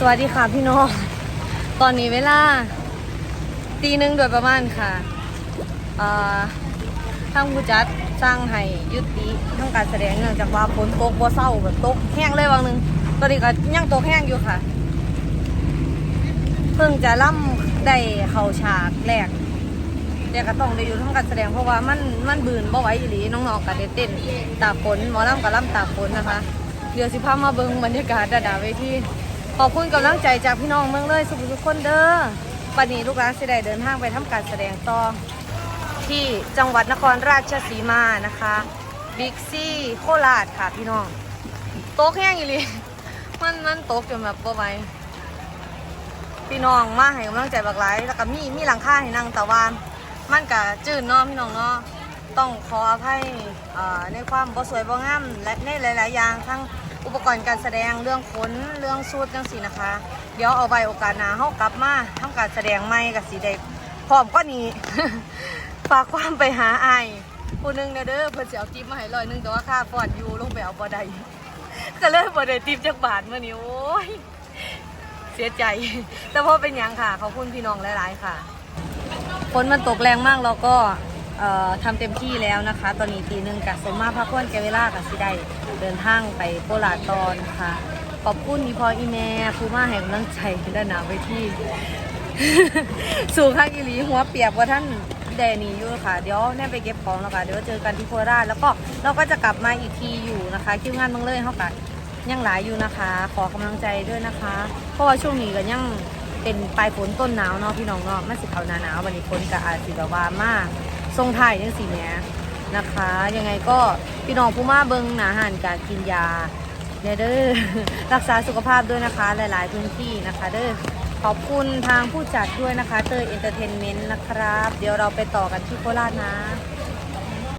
สวัสดีค่ะพี่น้อง ตอนนี้เวลาตีหนึ่งโดยประมาณค่ะทางผู้จัดสร้างให้ยุติทางการแสดงเนื่องจากว่าฝนตกบ่เศร้าแบบตกแห้งเลยวังหนึ่งตอนนี้ก็ยังตกแห้งอยู่ค่ะ เพิ่งจะล่ำได้เข้าฉากแรกเดี๋ยวก็ต้องได้อยู่ทางการแสดงเพราะว่ามันมันบืนบ่ไหวอีหลีน้องๆก็ได้เต้นตากฝนหมอล่ำกับล่ำตากฝนนะคะ เดี๋ยวสิพามาเบิ่งบรรยากาศดาดาเวที ขอบคุณกำลังใจจากพี่น้องเมืองเลยสุขทุกคนเด้อปันนี้ลูกหลานสิได้เดินทางไปทำการแสดงต่อที่จังหวัดนครราชสีมานะคะบิ๊กซี่โคราชค่ะพี่น้องโต๊ะแห้งอีหลีมันมันโตกจนแบบบ่ไหวพี่น้องมาให้กำลังใจบักหลายแล้วก็มีมีหลังคาให้นั่งต่ว่ามันก็จืดเนาะพี่น้องเนาะต้องขออภัยในความบ่สวยบ่งามและในหลาย ๆ อย่างทั้ง อุปกรณ์การแสดงเรื่องขนเรื่องสูตรจังสีนะคะ เดี๋ยวเอาไว้โอกาสหนาเฮากลับมาทำการแสดงใหม่กับสีได้พร้อมก็นี้ ฝากความไปหาไอผู้หนึงเนยเด้อเพิ่นสิเอาทิปมาให้ร้อยหนึงแต่ว่าค่าฟอนอยู่ลงไปเอาบ่ได้ก็เลยบ่ได้ทิปจักบาทเมื้อนี้โอ้ยเสียใจ แต่พอเป็นยังค่ะขอบคุณพี่น้องหลาย ๆ ค่ะฝนมันตกแรงมากเราก็ ทำเต็มที่แล้วนะคะ ตอนนี้ตีหนึ่งกับสมมาพักผ่อนแกเวลากับสิได้เดินทางไปโคราตอนค่ะ ขอบคุณอีพออีแม่ครูมาให้กำลังใจด้านหนาไปที่ สู่ข้างอีหลีหัวเปียกว่าท่านแดนี่อยู่ค่ะ เดี๋ยวแน่ไปเก็บของแล้วค่ะ เดี๋ยวเจอกันที่โคราชแล้วก็เราก็จะกลับมาอีกทีอยู่นะคะคิวงานเมืองเลยเขากัยังหลายอยู่นะคะ ขอกำลังใจด้วยนะคะ เพราะว่าช่วงนี้ก็ยังเป็นปลายฝนต้นหนาวเนาะพี่น้องเนาะมันสิเขาหนาหนาววันนี้ฝนก็อาจสิแบบว่ามาก ทรงไทยยังสีเนี้ยนะคะ ยังไงก็พี่น้องผู้มาเบิงหนาหันการกินยาเนเด้อรักษาสุขภาพด้วยนะคะ หลายๆพื้นที่นะคะเด้อขอบคุณทางผู้จัดด้วยนะคะเตอร์เอนเตอร์เทนเมนต์นะครับ เดี๋ยวเราไปต่อกันที่โคราชนะ